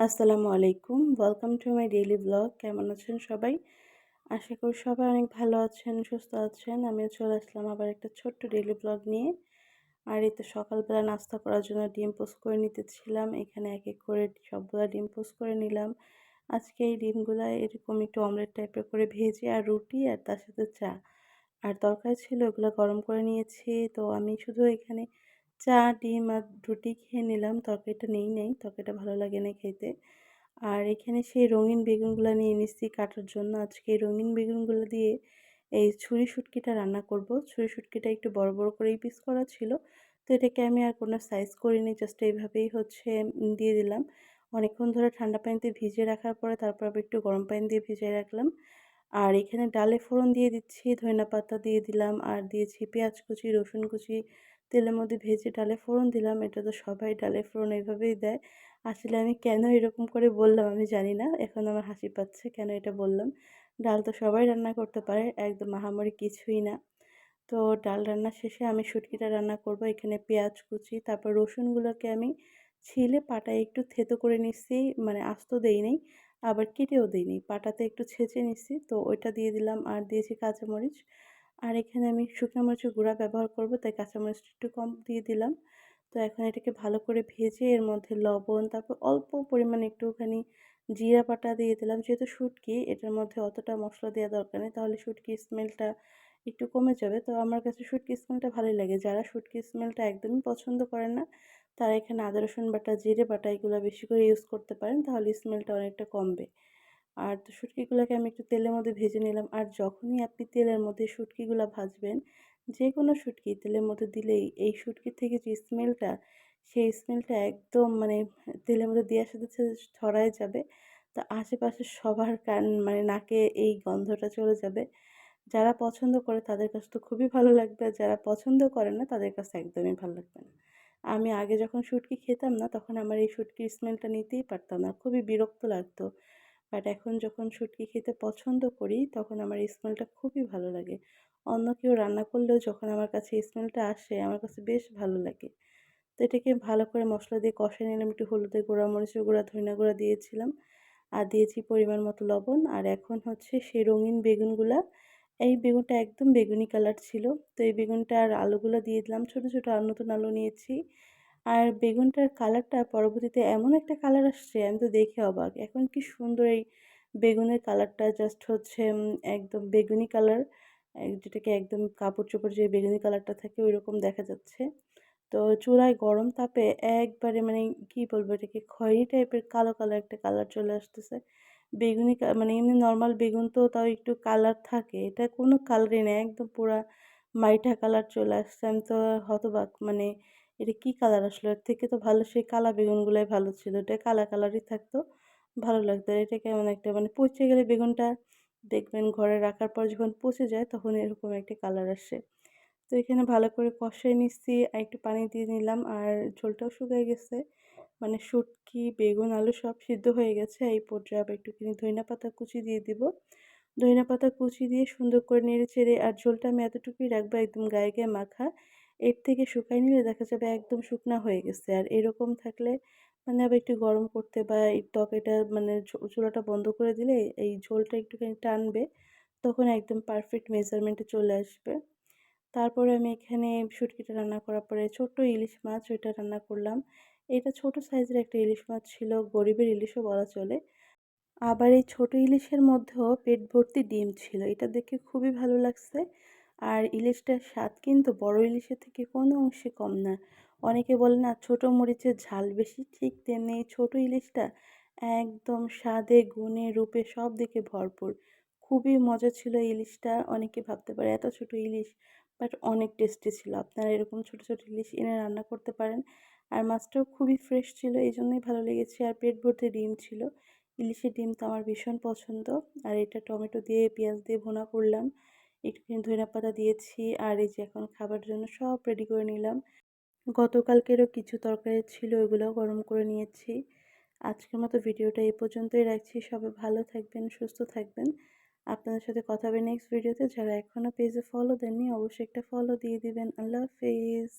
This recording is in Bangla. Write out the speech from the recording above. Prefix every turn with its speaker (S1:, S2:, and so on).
S1: আসসালামু আলাইকুম। Welcome to my daily blog কেমন আছেন সবাই? আশা করি সবাই অনেক ভালো আছেন, সুস্থ আছেন। আমিও চলে আসলাম আবার একটা ছোট্ট ডেইলি ব্লগ নিয়ে। আর এই তো সকালবেলা নাস্তা করার জন্য ডিম পোস্ট করে নিতেছিলাম। এখানে এক এক করে সবগুলো ডিম পোস্ট করে নিলাম। আজকে এই ডিমগুলো এরকম একটু অমলেট টাইপের করে ভেজে আর রুটি আর তার সাথে চা। আর দরকার ছিল ওগুলো গরম করে নিয়েছি। তো আমি শুধু এখানে চা, ডিম আর রুটি খেয়ে নিলাম। তরকারিটা নেই নেই। তরকারিটা ভালো লাগে না খেতে। আর এখানে সেই রঙিন বেগুনগুলো নিয়ে নিচ্ছি কাটার জন্য। আজকে এই রঙিন বেগুনগুলো দিয়ে এই ছুরি শুটকিটা রান্না করব। ছুরি শুটকিটা একটু বড় বড় করেই পিস করা ছিল। তো এটাকে আমি আর কোনো সাইজ করিনি জাস্ট এইভাবেই হচ্ছে দিয়ে দিলাম। অনেকক্ষণ ধরে ঠান্ডা পানিতে ভিজিয়ে রাখার পরে তারপর আবার একটু গরম পানি দিয়ে ভিজিয়ে রাখলাম। আর এখানে ডালে ফোড়ন দিয়ে দিচ্ছি ধনিয়া পাতা দিয়ে দিলাম, আর দিয়েছি পেঁয়াজ কুচি, রসুন কুচি তেলের মধ্যে ভেজে ডালে ফোড়ন দিলাম, এটা তো সবাই ডালে ফোড়ন এইভাবেই দেয়। আসলে আমি কেন এরকম করে বললাম আমি জানি না, এখন আমার হাসি পাচ্ছে কেন এটা বললাম। ডাল তো সবাই রান্না করতে পারে, একদম মাহামরি কিছুই না। তো ডাল রান্না শেষে আমি শুটকিটা রান্না করব, এখানে পেঁয়াজ কুচি, তারপর রসুনগুলোকে আমি ছিলে পাটায় একটু থেতো করে নিচ্ছি মানে আস্ত দেই নেই, আবার কেটেও দিই নি পাটাতে একটু ছেঁচে নিচ্ছি, তো ওইটা দিয়ে দিলাম আর দিয়েছি কাঁচামরিচ। আর এখানে আমি শুকনো মরিচের গুঁড়া ব্যবহার করব, তাই কাঁচামরিচটা একটু কম দিয়ে দিলাম। তো এখন এটাকে ভালো করে ভেজে এর মধ্যে লবণ, তারপর অল্প পরিমাণে একটুখানি জিরা পাটা দিয়ে দিলাম। যেহেতু শুটকি, এটার মধ্যে অতটা মশলা দেওয়া দরকার নেই, তাহলে শুটকি স্মেলটা একটু কমে যাবে। তো আমার কাছে শুটকি স্মেলটা ভালোই লাগে। যারা শুটকি স্মেলটা একদমই পছন্দ করে না, তারা এখানে আদা, রসুন বাটা, জিরে বাটা এগুলো বেশি করে ইউজ করতে পারেন, তাহলে স্মেলটা অনেকটা কমবে। আর তো শুটকিগুলোকে আমি একটু তেলের মধ্যে ভেজে নিলাম। আর যখনই আপনি তেলের মধ্যে শুটকিগুলো ভাজবেন যে কোনো শুটকি তেলের মধ্যে দিলেই এই শুটকির থেকে যে স্মেলটা, সেই স্মেলটা একদম মানে তেলের মধ্যে দেওয়ার সাথে সাথে ছড়ায় যাবে। তো আশেপাশে সবার কান মানে নাকে এই গন্ধটা চলে যাবে। যারা পছন্দ করে তাদের কাছে তো খুবই ভালো লাগবে, আর যারা পছন্দ করে না তাদের কাছে একদমই ভালো লাগবে না। আমি আগে যখন শুটকি খেতাম না, তখন আমার এই শুটকির স্মেলটা নিতেই পারতাম না। খুবই বিরক্ত লাগতো। বাট এখন যখন শুটকি খেতে পছন্দ করি, তখন আমার স্মেলটা খুবই ভালো লাগে। অন্য কেউ রান্না করলেও যখন আমার কাছে স্মেলটা আসে, আমার কাছে বেশ ভালো লাগে। তো এটাকে ভালো করে মশলা দিয়ে কষে নিলাম, একটু হলুদের গুঁড়া, মরিচের গুঁড়া, ধনিয়া গুঁড়া দিয়েছিলাম। আর দিয়েছি পরিমাণ মতো লবণ। আর এখন হচ্ছে সেই রঙিন বেগুনগুলা, এই বেগুনটা একদম বেগুনি কালার ছিল। তো এই বেগুনটা আর আলুগুলো দিয়ে দিলাম। ছোটো ছোটো নতুন আলু নিয়েছি। আর বেগুনটার কালারটা পরবর্তীতে এমন একটা কালার আসছে, আমি তো দেখে অবাক। এখন কি সুন্দর এই বেগুনের কালারটা জাস্ট হচ্ছে একদম বেগুনি কালার যেটাকে একদম কাপড় চোপড় যে বেগুনি কালারটা থাকে ওই রকম দেখা যাচ্ছে। তো চুলায় গরম তাপে একবারে মানে কি বলব এটাকে, খয়েরি টাইপের কালো কালো একটা কালার চলে আসতেছে। বেগুনি মানে এমনি নর্মাল বেগুন তো তাও একটু কালার থাকে, এটা কোনো কালারই নেই, একদম পুরা মাইঠা কালার চলে আসছে। আমি তো হতবাক মানে এটা কী কালার আসলো? এর থেকে তো ভালো, সেই কালা বেগুনগুলোই ভালো ছিল। এটা কালা কালারই থাকতো, ভালো লাগতো। এটা কেমন একটা মানে পচে গেলে বেগুনটা দেখবেন ঘরে রাখার পর যখন পচে যায় তখন এরকম একটা কালার আসে। তো এখানে ভালো করে কষাই নিচ্ছি, আর একটু পানি দিয়ে নিলাম। আর ঝোলটাও শুকিয়ে গেছে মানে শুটকি, বেগুন, আলু সব সিদ্ধ হয়ে গেছে। এই পর্যায়ে আবার একটুখানি ধনিয়া পাতা কুচি দিয়ে দিব। ধনিয়া পাতা কুচি দিয়ে সুন্দর করে নেড়ে চেড়ে আর ঝোলটা আমি এতটুকুই রাখব একদম গায়ে গায়ে মাখা। এর থেকে শুকাই নিলে দেখা যাবে একদম শুকনা হয়ে গেছে। আর এরকম থাকলে মানে আবার একটু গরম করতে বা এই টকেটা মানে চুলাটা বন্ধ করে দিলে এই ঝোলটা একটুখানি টানবে, তখন একদম পারফেক্ট মেজারমেন্টে চলে আসবে। তারপরে আমি এখানে শুটকিটা রান্না করার পরে ছোট্ট ইলিশ মাছ ওইটা রান্না করলাম। এটা ছোট সাইজের একটা ইলিশ মাছ ছিল, গরিবের ইলিশও বলা চলে। আবার এই ছোট ইলিশের মধ্যেও পেট ভর্তি ডিম ছিল, এটা দেখে খুবই ভালো লাগছে। আর ইলিশটার স্বাদ কিন্তু বড় ইলিশের থেকে কোনো অংশে কম না। অনেকে বলে, না, ছোটো মরিচের ঝাল বেশি। ঠিক তেমনি ছোট ইলিশটা একদম স্বাদে, গুণে, রূপে সব দিকে ভরপুর। খুবই মজা ছিল ইলিশটা। অনেকে ভাবতে পারে, এত ছোট ইলিশ? বাট অনেক টেস্টি ছিল। আপনারা এরকম ছোট ছোট ইলিশ এনে রান্না করতে পারেন। আর মাছটাও খুবই ফ্রেশ ছিল এই জন্যই ভালো লেগেছে। আর পেট ভর্তি ডিম ছিল। ইলিশের ডিম তো আমার ভীষণ পছন্দ। আর এটা টমেটো দিয়ে, পেঁয়াজ দিয়ে ভোনা করলাম। একটুখানি ধনিয়া পাতা দিয়েছি আর এই যে এখন খাবার জন্য সব রেডি করে নিলাম। গতকালকেরও কিছু তরকারি ছিল ওইগুলোও গরম করে নিয়েছি। আজকের মতো ভিডিওটা এই পর্যন্তই রাখছি। সবাই ভালো থাকবেন, সুস্থ থাকবেন। আপনাদের সাথে কথা হবে নেক্সট ভিডিওতে যারা এখনও পেজে ফলো দেননি, অবশ্যই একটা ফলো দিয়ে দিবেন। আল্লাহ হাফেজ।